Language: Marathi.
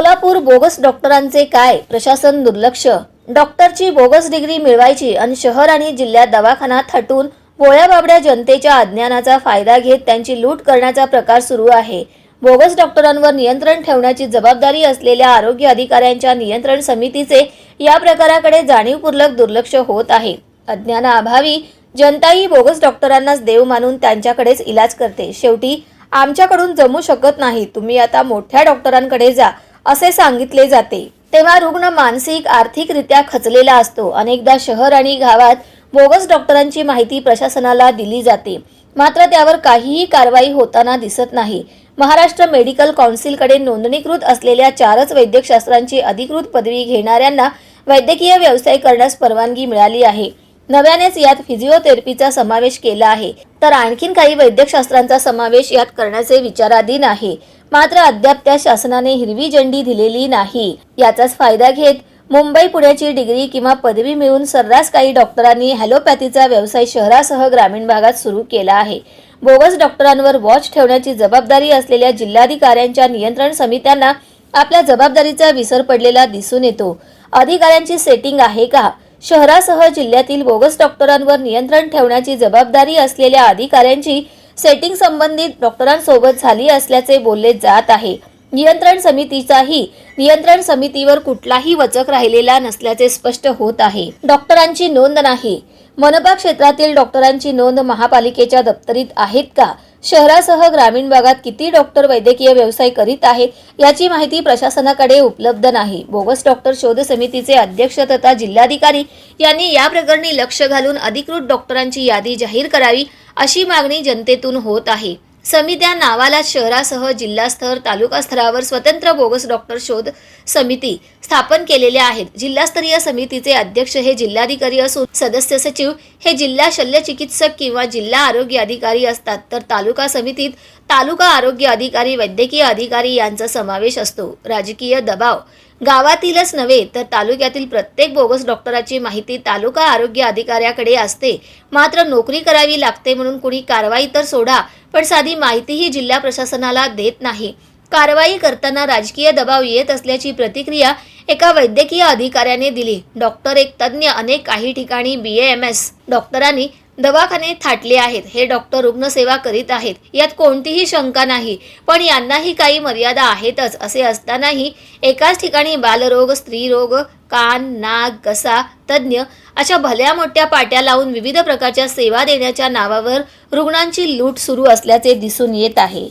सोलापूर बोगस डॉक्टरांचे काय? प्रशासन दुर्लक्ष. डॉक्टरची बोगस डिग्री मिळवायची आणि शहर आणि जिल्ह्यात दवाखाना थटून पोळ्या बाबड्या जनतेच्या अज्ञानाचा फायदा घेत त्यांची लूट करण्याचा प्रकार सुरू आहे. बोगस डॉक्टरांवर नियंत्रण ठेवण्याची जबाबदारी असलेल्या आरोग्य अधिकाऱ्यांच्या नियंत्रण समितीचे या प्रकाराकडे जाणीवपूर्वक दुर्लक्ष होत आहे. अज्ञानाअभावी जनताही बोगस डॉक्टरांनाच देव मानून त्यांच्याकडेच इलाज करते. शेवटी आमच्याकडून जमू शकत नाही. तुम्ही आता मोठ्या डॉक्टरांकडे जा. असे सांगितले जाते. तेव्हा रुग्ण मानसिक आर्थिकरित्या खचलेला असतो. अनेकदा शहर आणि गावात बोगस डॉक्टरांची माहिती प्रशासनाला दिली जाते. मात्र त्यावर काहीही कारवाई होताना दिसत नाही. महाराष्ट्र मेडिकल कौन्सिलकडे नोंदणीकृत असलेल्या चारच वैद्यकशास्त्रांची अधिकृत पदवी घेणाऱ्यांना वैद्यकीय व्यवसाय करण्यास परवानगी मिळाली आहे. नव्यानेच यात फिजिओथेरपीचा समावेश केला आहे. तर आणखीन काही वैद्यकशास्त्रांचा समावेश यात करण्याचे विचाराधीन आहे. मात्र अद्याप त्या शासनाने हिरवी झेंडी दिलेली नाही. याचाच फायदा घेत मुंबई पुण्याची डिग्री किंवा पदवी मिळून सर्रास काही डॉक्टरांनी हॅलोपॅथीचा व्यवसाय शहरासह ग्रामीण भागात सुरू केला आहे. बोगस डॉक्टरांवर वॉच ठेवण्याची जबाबदारी असलेल्या जिल्हाधिकाऱ्यांच्या नियंत्रण समित्यांना आपल्या जबाबदारीचा विसर पडलेला दिसून येतो. अधिकाऱ्यांची सेटिंग आहे का? शहरासह जिल्ह्यातील बोगस डॉक्टरांवर नियंत्रण ठेवण्याची जबाबदारी असलेल्या अधिकाऱ्यांची सेटिंग संबंधित डॉक्टरांसोबत झाली असल्याचे बोलले जात आहे. नियंत्रण समितीचाही नियंत्रण समितीवर कुठलाही वचक राहिलेला नसल्याचे स्पष्ट होत आहे. डॉक्टरांची नोंद नाही. मनपा क्षेत्रातील डॉक्टरांची नोंद महापालिकेच्या दप्तरीत आहेत का? शहरासह ग्रामीण भागात किती डॉक्टर वैद्यकीय व्यवसाय करीत आहेत? याची माहिती प्रशासनाकडे उपलब्ध नाही. बोगस डॉक्टर शोध समितीचे अध्यक्ष तथा जिल्हाधिकारी यांनी या प्रकरणी लक्ष घालून अधिकृत डॉक्टरांची यादी जाहीर करावी अशी मागणी जनतेतून होत आहे. समित्या नावाला शहरासह जिल्हास्तर तालुका स्तरावर स्वतंत्र बोगस डॉक्टर शोध समिती स्थापन केलेल्या आहेत. जिल्हास्तरीय समितीचे अध्यक्ष हे जिल्हाधिकारी असून सदस्य सचिव हे जिल्हा शल्यचिकित्सक किंवा जिल्हा आरोग्य अधिकारी असतात. तर तालुका समितीत तालुका आरोग्य अधिकारी वैद्यकीय अधिकारी यांचा समावेश असतो. राजकीय दबाव गावातीलच नव्हे तर तालुक्यातील प्रत्येक बोगस डॉक्टराची माहिती तालुका आरोग्य अधिकाऱ्याकडे असते. मात्र नोकरी करावी लागते म्हणून कुणी कारवाई तर सोडा पण साधी माहितीही जिल्हा प्रशासनाला देत नाही. कारवाई करताना राजकीय दबाव येत असल्याची प्रतिक्रिया एका वैद्यकीय अधिकाऱ्याने दिली. डॉक्टर एक तज्ज्ञ अनेक काही ठिकाणी बी एम एस डॉक्टरांनी दवाखाने थाटले आहेत. हे डॉक्टर रुग्णसेवा करीत आहेत. यात कोणतीही शंका नाही. पण यांनाही काही मर्यादा आहेतच असे असतानाही एकाच ठिकाणी बालरोग स्त्रीरोग कान नाक घसा तज्ज्ञ अशा भल्या मोठ्या पाट्या लावून विविध प्रकारच्या सेवा देण्याच्या नावावर रुग्णांची लूट सुरू असल्याचे दिसून येत आहे.